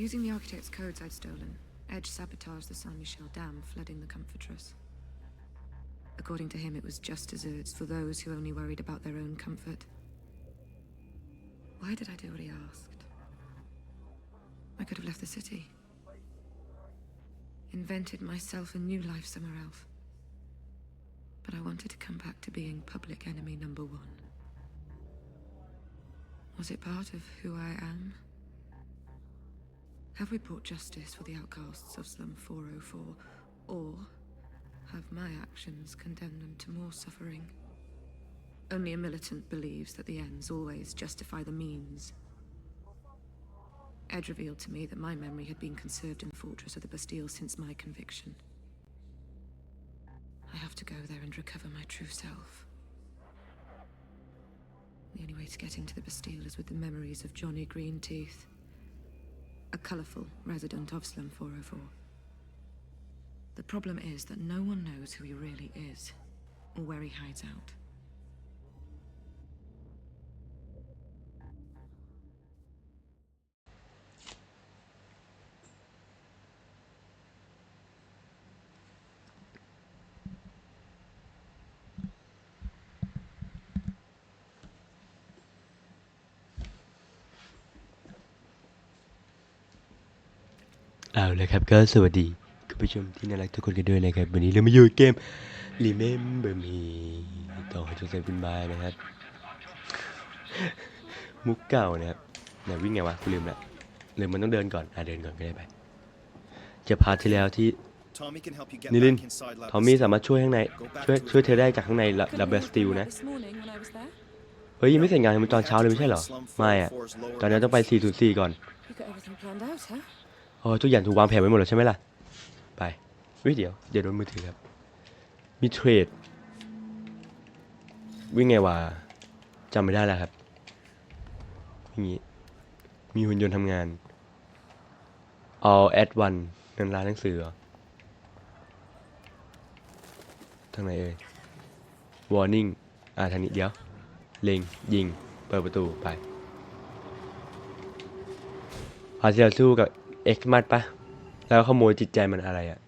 Using the architect's codes I'd stolen, Edge sabotaged the Saint Michel Dam, flooding the Comfortress. According to him, it was just desserts for those who only worried about their own comfort. Why did I do what he asked? I could have left the city. Invented myself a new life somewhere else. But I wanted to come back to being public enemy number one. Was it part of who I am? Have we brought justice for the outcasts of Slum 404, or have my actions condemned them to more suffering? Only a militant believes that the ends always justify the means. Ed revealed to me that my memory had been conserved in the fortress of the Bastille since my conviction. I have to go there and recover my true self. The only way to get into the Bastille is with the memories of Johnny Greenteeth, a colourful resident of Slum 404. The problem is that no one knows who he really is, or where he hides out. เอาละครับก็สวัสดีคุณผู้ชมที่น่ารักทุกคนกันด้วยนะครับ วันนี้เรามาอยู่เกม Remember Me ต่อให้ทุกเซนคุณบายนะครับ มุกเก่านะครับไหนวิ่งไงวะกูลืมละหรือมันต้องเดินก่อน อะเดินก่อนก็ได้ไป จะพาร์ทที่แล้วที่ Tommy can help you get นิลิน back inside La ทอมมี่ Bastille. สามารถช่วยข้างใน ช่วยช่วยเธอได้จากข้างในลับเบสติลนะ This morning when I was there, เฮ้ยยังไม่เสร็จงานมันตอนเช้าเลยไม่ใช่เหรอ ไม่อะตอนนี้ต้องไป404ก่อน you got everything planned out, huh? โอ้ยทุกอย่างถูกวางแผนไว้หมดแล้วใช่ไหมล่ะ ไปวิเดี๋ยว เดี๋ยวโดนมือถือครับ มีเทรด วิ่งไงวะจำไม่ได้แล้วครับอย่างงี้ มีหุ่นยนต์ทำงาน all at one นั่นร้านหนังสือทางไหนเอ่ย warning อ่าทางนี้เดี๋ยว เล็ง ยิง เปิดประตูไปพาเราสู้กับ เอ็กซ์มัดปะแล้วขโมยจิตใจมันอะไรอะ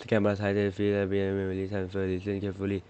สแกนบาร์ไซเดฟิลเบียเมมโมรี่ทันเฟอร์ดิเซนเคฟฟูลี่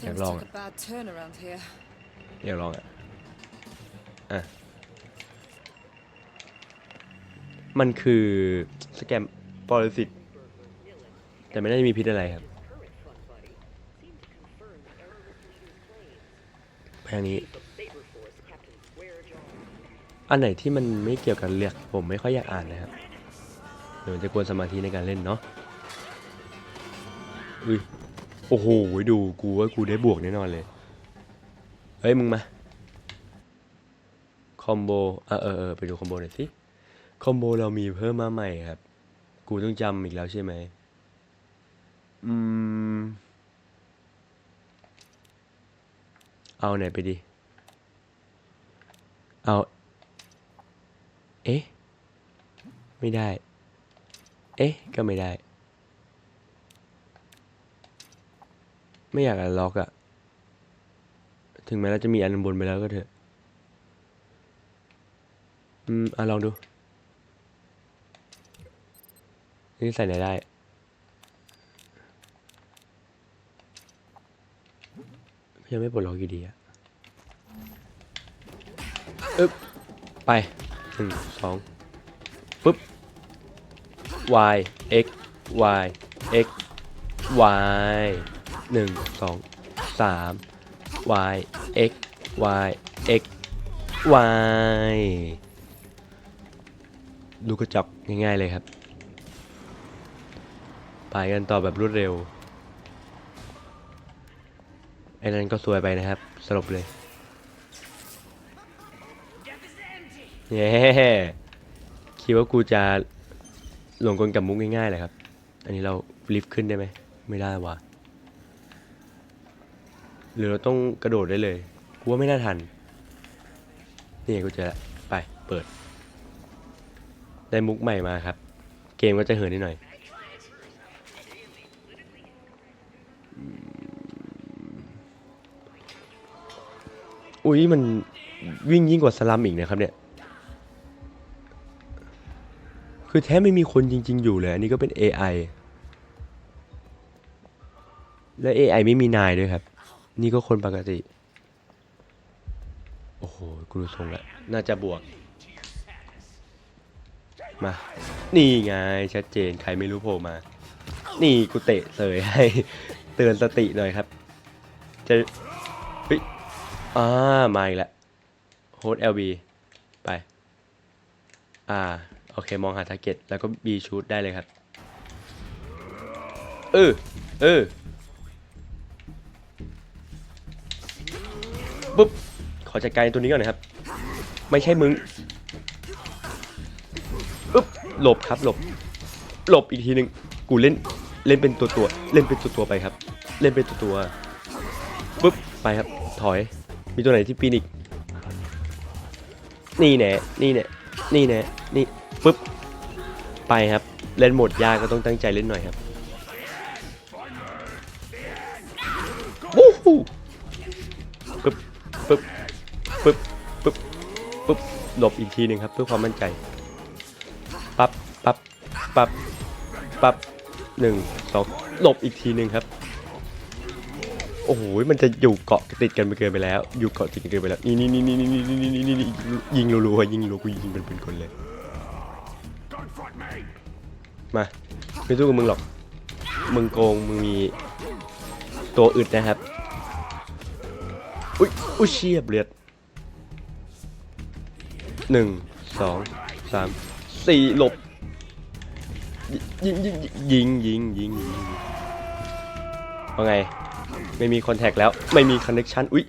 Things long. took a bad turn around here. อยากลองอะอะมันคือสแกมปรสิตแต่ไม่น่าจะมีพิษอะไรครับไปทางนี้ อันไหนที่มันไม่เกี่ยวกับเลือกผมไม่ค่อยอยากอ่านนะครับเดี๋ยวมันจะกวนสมาธิในการเล่นเนาะอุ้ยโอ้โหดูกูว่ากูได้บวกแน่นอนเลยเฮ้ยมึงมาคอมโบอะเออเออไปดูคอมโบหน่อยสิคอมโบเรามีเพิ่มมาใหม่ครับ กูต้องจำอีกแล้วใช่ไหมอืม เอาไหนไปดี เอา เอ๊ะ ไม่ได้ เอ๊ะ ก็ไม่ได้ ไม่อยากอันล็อกอะถึงแม้เราจะมีอันบนไปแล้วก็เถอะ อืม อะ ลองดู นี่ใส่ไหนได้ยังไม่ปลดล็อกอยู่ดีอะอึ๊บ ไป นึ่งสองปึ๊บ y x y x y หนึ่งสองสาม y x y x y ดูกระจกง่ายๆเลยครับ ไปกันต่อแบบรวดเร็วไอ้นั้นก็สวยไปนะครับสลบเลย เย้คิดว่ากูจะหลงกลกับมุกง่ายๆเลยครับ อันนี้เราลิฟต์ขึ้นได้ไหม ไม่ได้ว่ะหรือเราต้องกระโดดได้เลย กูว่าไม่น่าทัน นี่กูเจอละไป เปิด ได้มุกใหม่มาครับ เกมก็จะเหินนิดหน่อย อุ้ยมันวิ่งยิ่งกว่าสลัมอีกนะครับเนี่ย คือแท้ไม่มีคนจริง ๆ อยู่เลย อันนี้ก็เป็น AI และ AI ไม่มีนายด้วยครับ นี่ก็คนปกติ โอ้โหกูดูทรงแล้วน่าจะบวก มา นี่ไง ชัดเจน ใครไม่รู้โผล่มา นี่กูเตะเสยให้ เตือนสติหน่อยครับ จะเฮ้ยอ่ามาอีกแล้วโฮส LB ไป อ่า โอเค มองหาทาร์เก็ตแล้วก็ B ชูดได้เลยครับ เออ เออปุ๊บ ขอจัดการตัวนี้ก่อนนะครับ ไม่ใช่มึงปุ๊บ หลบครับ หลบ หลบอีกทีหนึ่งกูเล่น เล่นเป็นตัวตัว เล่นเป็นตัวตัวไปครับ เล่นเป็นตัวตัวปุ๊บ ไปครับ ถอย มีตัวไหนที่ปีนอีกนี่แน่นี่แน่นี่แน่นี่ ปุ๊บ ไปครับ เล่นโหมดยากก็ต้องตั้งใจเล่นหน่อยครับวู้ฮู้ปุ๊บปุ๊บปุ๊บปุ๊บปุ๊บหลบอีกทีหนึ่งครับเพื่อความมั่นใจ ปั๊บปั๊บปั๊บปั๊บหนึ่งสองหลบอีกทีหนึ่งครับ โอ้โห มันจะอยู่เกาะติดกันไปเกินไปแล้ว อยู่เกาะติดกันไปแล้ว นี่นี่นี่นี่นี่นี่นี่ยิงรัวๆยิงรัวกูยิงเป็นคนเลย มาไม่สู้กับมึงหรอก มึงโกง มึงมีตัวอึดนะครับ อุ้ยอุ้ยเชียบเลือดหนึ่งสองสามสี่หลบ ยิงยิงยิงยิงยิงยิงยิงว่าไง ไม่มีคอนแทคแล้ว ไม่มีคอนเน c ชันอุ้ย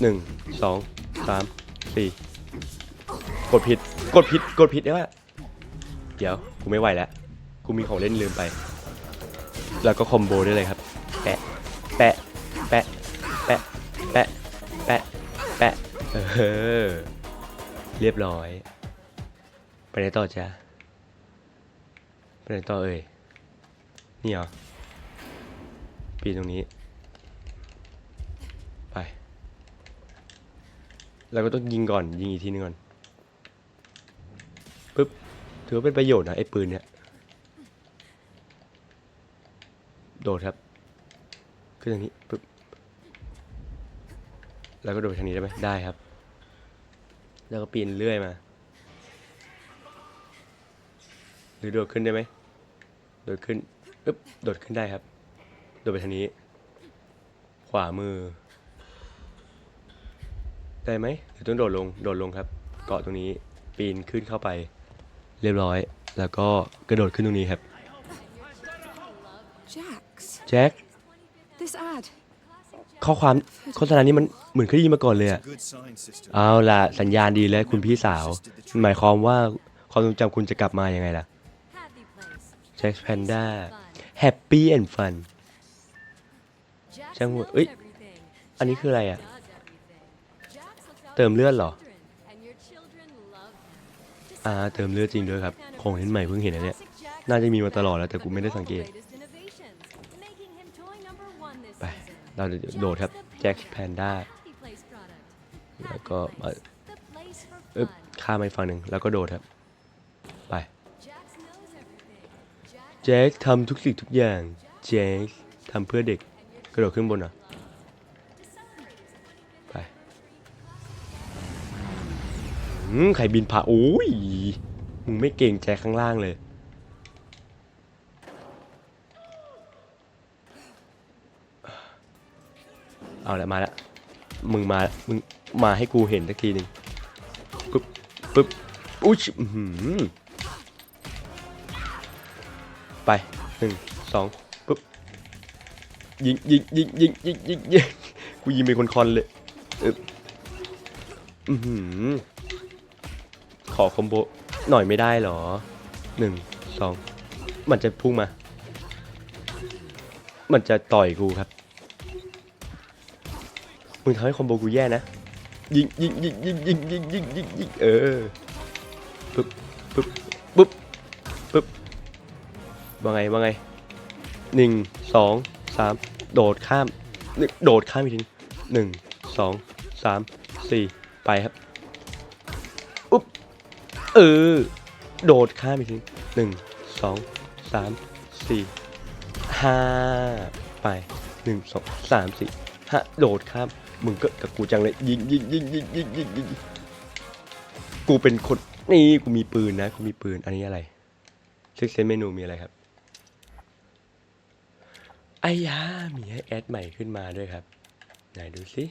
หนึ่งสองสามสี่กดผิด กดผิด กดผิดเดี๋ยวอะ เดี๋ยวกูไม่ไหวแล้วกูมีของเล่นลืมไป แล้วก็คอมโบได้เลยครับ แปะ แปะ แปะ แปะ แปะ แปะ แปะ เออ เรียบร้อย ไปไหนต่อจ้าไปไหนต่อเอ่ย นี่เหรอ ปีตรงนี้ ไป แล้วก็ต้องยิงก่อน ยิงอีกทีนึงก่อนปึ๊บ ถือว่าเป็นประโยชน์นะไอ้ปืนเนี่ย โดดครับ ขึ้นทางนี้ปึ๊บ แล้วก็โดดไปทางนี้ได้ไหมได้ครับ แล้วก็ปีนเรื่อยมา หรือโดดขึ้นได้ไหมโดดขึ้นปึ๊บ โดดขึ้นได้ครับ โดดไปทางนี้ ขวามือ ได้ไหมหรือต้องโดดลง โดดลงครับ เกาะตรงนี้ ปีนขึ้นเข้าไป เรียบร้อย แล้วก็กระโดดขึ้นตรงนี้ครับ Jax, แจ็ค this ad. ข้อความโฆษณานี้มันเหมือนเคยได้ยินมาก่อนเลยอะ Good sign, sister. เอาล่ะ สัญญาณดีแล้วคุณพี่สาว หมายความว่าความทรงจำคุณจะกลับมายังไงล่ะ Happy place. แจ็คแพนด้า Fun. Happy and Fun Jax ช่างหัว knows เอ้ย everything. อันนี้คืออะไรอะ Does everything. Jax looks out เติม for เลือด your เหรอ อ่าเติมเลือดจริงด้วยครับ ของเล่นใหม่เพิ่งเห็นอันเนี้ยน่าจะมีมาตลอดแล้วแต่กูไม่ได้สังเกต ไป เราจะโดดครับแจ็คแพนด้า แล้วก็มา place. The place for อึ๊บข้ามไปฝั่งหนึ่งแล้วก็โดดครับ ไป แจ็คทำทุกสิ่งทุกอย่าง แจ็คทำเพื่อเด็ก กระโดดขึ้นบนเหรอ่ อืมใครบินผ่าโอ้ยมึงไม่เก่งแจคข้างล่างเลย เอาละมาละมึงมา มึงมาให้กูเห็นสักทีหนึ่งปึ๊บปึ๊บอุ้ยไปหนึ่งสองปึ๊บยิงยิงยิงยิงยิงยิงยิงกูยิงเป็นคนคอนเลยอือหือ ขอคอมโบหน่อยไม่ได้เหรอหนึ่งสองมันจะพุ่งมา มันจะต่อยกูครับ มึงทำให้คอมโบกูแย่นะ ยิงยิงยิงยิงยิงยิงยิงยิงยิงเออปึ๊บปึ๊บปึ๊บปึ๊บว่าไงว่าไงหนึ่งสองสามโดดข้าม โดดข้ามอีกทีหนึ่งสองสามสี่ไปครับ เออ โดดข้ามอีกทีหนึ่งสองสามสี่ห้าไปหนึ่งสองสามสี่ห้าโดดข้ามมึงก็กับกูจังเลยยิงยิงยิงยิงยิงยิงยิงกูเป็นคนนี่กูมีปืนนะกูมีปืนอันนี้อะไรเช็คเซนเมนูมีอะไรครับไอ้ยามีให้แอดใหม่ขึ้นมาด้วยครับ ไหนดูสิ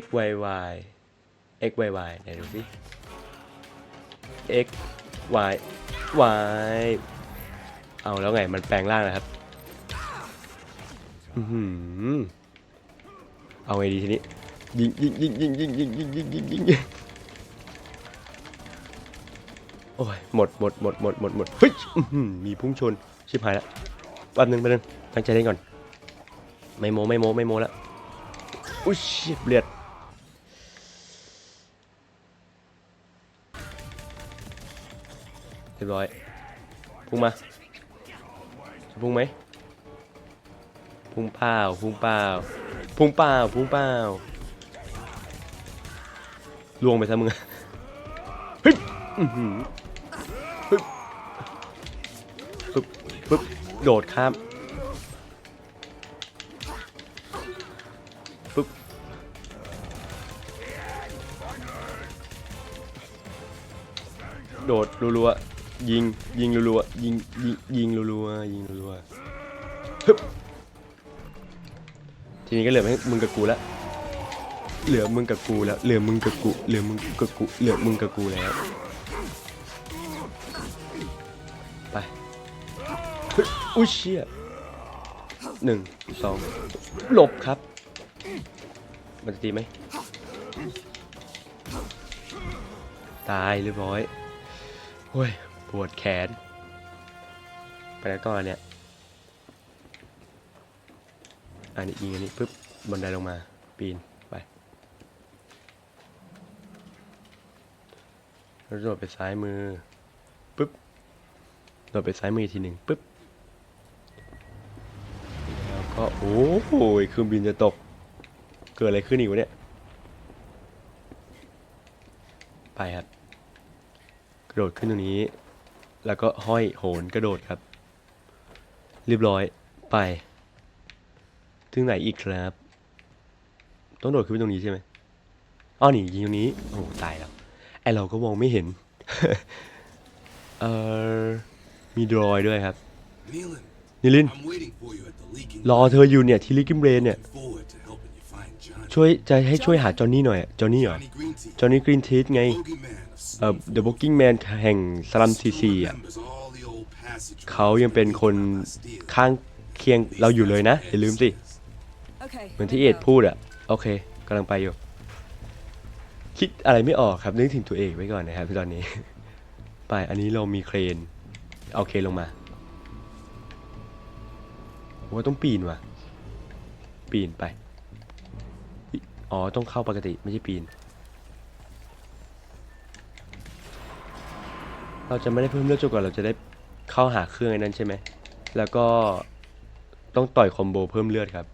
x y y x y y ไหนดูสิ x y y เอาแล้วไงมันแปลงร่างนะครับอือหือเอาไงดีทีนี้ยิงยิงยิงยิงยิงยิงยิงยิงยิงยิงยิงโอ้ยหมดหมดหมดหมดหมดหมดเฮ้ยมีพุ่งชนชิบหายแล้วแป๊บนึงแป๊บนึงตั้งใจเล่นก่อน ไม่โมไม่โมไม่โมแล้วอุ้ยเฉียบเลือด รียบร้อย พุ่งมา พุ่งไหม พุ่งเปล่า พุ่งเปล่า พุ่งเปล่า พุ่งเปล่าลวงไปซะมึงเฮ้ยปึ๊บปึ๊บปึ๊บ โดดข้ามปึ๊บ โดดรัวๆ ยิงยิงรัวๆยิงยิงยิงรัวๆยิงรัวๆฮึบทีนี้ก็เหลือให้มึงกับกูแล้วเหลือมึงกับกูแล้วเหลือมึงกับกูเหลือมึงกับกูเหลือมึงกับกูแล้วไปอุ้ยเชี่ยหนึ่งสองหลบครับ มันจะตีไหมตายเรียบร้อยโอ้ย ปวดแขน ไปแล้วต่อเนี่ย อันนี้ยิงอันนี้ปุ๊บบันไดลงมา ปีนไปแล้วโดดไปซ้ายมือปุ๊บโดดไปซ้ายมืออีกทีหนึ่งปุ๊บแล้วก็โอ้โหเครื่องบินจะตก เกิดอะไรขึ้นอีกวะเนี่ยไปครับกระโดดขึ้นตรงนี้ แล้วก็ห้อยโหนกระโดดครับ เรียบร้อยไป ถึงไหนอีกครับ ต้องโดดขึ้นไปตรงนี้ใช่ไหมอ้อนี่ยิงตรงนี้ โอ้โหตายแล้ว ไอเราก็มองไม่เห็น เออมีดรอยด้วยครับ Nealon, นิลิน I'm waiting for you at the leaking. รอเธออยู่เนี่ยที่ลิกิมเรนเนี่ย ช่วยจะให้ช่วยหาจอห์นนี่หน่อยอะจอห์นนี่เหรอ Johnny Green Tea, จอห์นนี่กรีนทีสไง bogeyman of เอ่อ Sleep. The Walking Man แห่งสลัมซีซีอะ Remembers all the old passageways เขายังเป็นคน leading out Bastille. ข้างเคียงเราอยู่เลยนะ อย่าลืมสิ Okay. เหมือนที่ here เอ็ we ด go. พูดอะโอเคกำลังไปอยู่ คิดอะไรไม่ออกครับนึกถึงตัวเองไว้ก่อนนะครับตอนนี้ ไปอันนี้เรามีเครน เอาเครนลงมาว่าต้องปีนว่ะ ปีนไป อ๋อ ต้องเข้าปกติไม่ใช่ปีน เราจะไม่ได้เพิ่มเลือดจนกว่าเราจะได้เข้าหาเครื่องไอ้นั้นใช่ไหม แล้วก็ต้องต่อยคอมโบเพิ่มเลือดครับ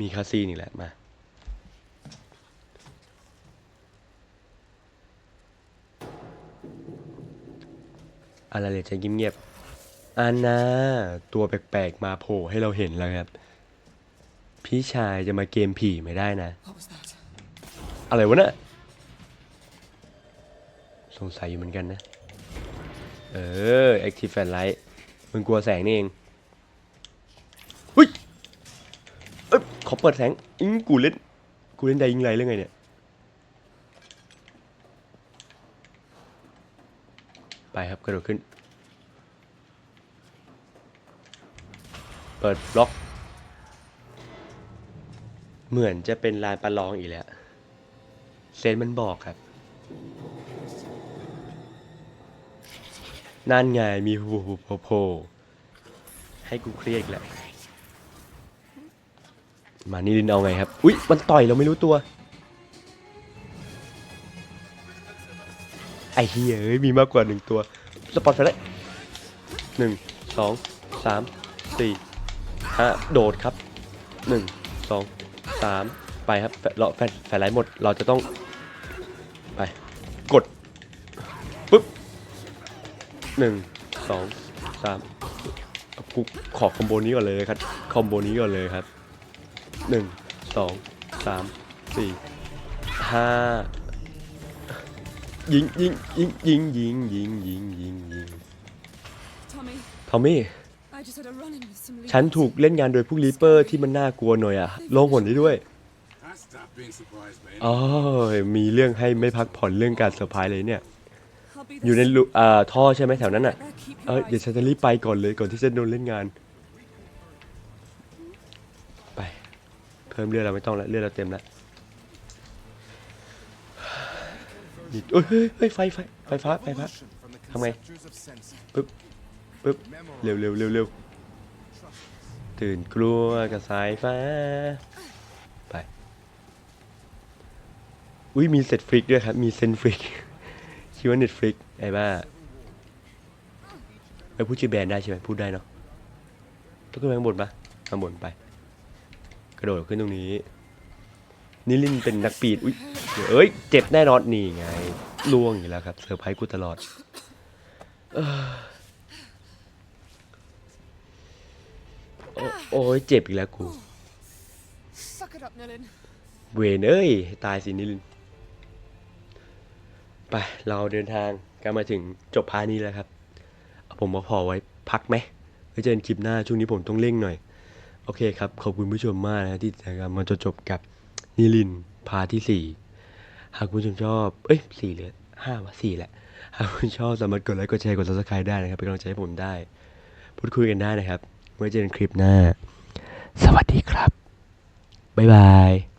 มีคาซีนอีกแล้วมา อะไรเลยจะเงียบๆอันนาตัวแปลกๆ มาโผล่ให้เราเห็นแล้วครับ พี่ชายจะมาเกมผีไม่ได้นะ What was that? อะไรวะเนี่ยสงสัยอยู่เหมือนกันนะ เออ Active Fan Light มึงกลัวแสงนี่เองหุ้ยเอ้ยขอเปิดแสงอิงกูเล่น กูเล่นได้ยิงไรเรื่องไงเนี่ย ไปครับกระโดดขึ้น เปิดบล็อก เหมือนจะเป็นลานประลองอีกแล้ว เซนมันบอกครับ นั่นไงมีหูหูโผล่โผให้กูเครียดอีกแล้วมานี่ลินเอาไงครับ อุ๊ย มันต่อยเราไม่รู้ตัว ไอ้เหี้ยเอ้ย มีมากกว่าหนึ่งตัว สปอตไฟเลยหนึ่ง สอง สาม สี่ห้าโดดครับ หนึ่ง สอง สามไปครับแฟเราแฟนแฟนไลท์หมดเราจะต้องไปกดปุ๊บหนึ่งสองสามกูขอคอมโบนี้ก่อนเลยครับคอมโบนี้ก่อนเลยครับหนึ่งสองสามสี่ห้ายิงยิงยิงยิงยิงยิงยิงยิงยิง Tommy, ทอมมี่ I just had a run in with some ฉัน leaders. ถูกเล่นงานโดยพวกรีเปอร์ที่มันน่ากลัวหน่อยอะลงหนได้ด้วย I stopped being surprised by อ๋อ anything. มีเรื่องให้ไม่พักผ่อนเรื่องการเซอร์ไพรส์เลยเนี่ย I'll be อยู่ใน there รูอ่าท่อใช่ไหมแถวนั้นอะ soon. There, keep เอ your อเดี๋ยว eyes ฉันจะรีบไปก่อนเลยก่อนที่จะโดนเล่นงาน ไป เพิ่มเลือดเราไม่ต้องแล้วเลือดเราเต็มแล้วนี่เอ้ยเฮ้ยเฮ้ยไฟไฟไฟฟ้าไฟฟ้าทำไงปึ๊บ ปึ๊บเร็วเร็วเร็วเร็วตื่นกลัวกับสายฟ้า ไป อุ้ยมีเซ็ตฟลิกด้วยครับ มีเซนฟลิกคิดว่าเน็ตฟลิกไอ้บ้าไปพูดชื่อแบรนด์ได้ใช่ไหมพูดได้เนาะต้องขึ้นไปข้างบนปะข้างบนไป กระโดดขึ้นตรงนี้นี่ลินเป็นนักปีนอุ้ยเดี๋ยวเอ้ย เจ็บแน่นอนนี่ไงล่วงอยู่แล้วครับเซอร์ไพรส์กูตลอดเอ้อ โอโอ้ยเจ็บอีกแล้วกู Suck it up, Nilin. เวนเอ้ย ตายสินิลิน ไป เราเดินทางกันมาถึงจบพาร์ทนี้แล้วครับ ผมมาพอไว้พักไหมไว้เจอกันคลิปหน้า ช่วงนี้ผมต้องเร่งหน่อย โอเคครับ ขอบคุณผู้ชมมากนะที่ติดตามมาจนจบกับนิลินพาร์ทที่สี่หากคุณผู้ชมชอบ เอ้ยสี่หรือห้าวะสี่แหละ หากคุณชอบสามารถกดไลค์ กดแชร์ กด subscribe ได้นะครับ เป็นกำลังใจให้ผมได้ พูดคุยกันได้นะครับ ไว้เจอกันคลิปหน้า สวัสดีครับ บ๊ายบาย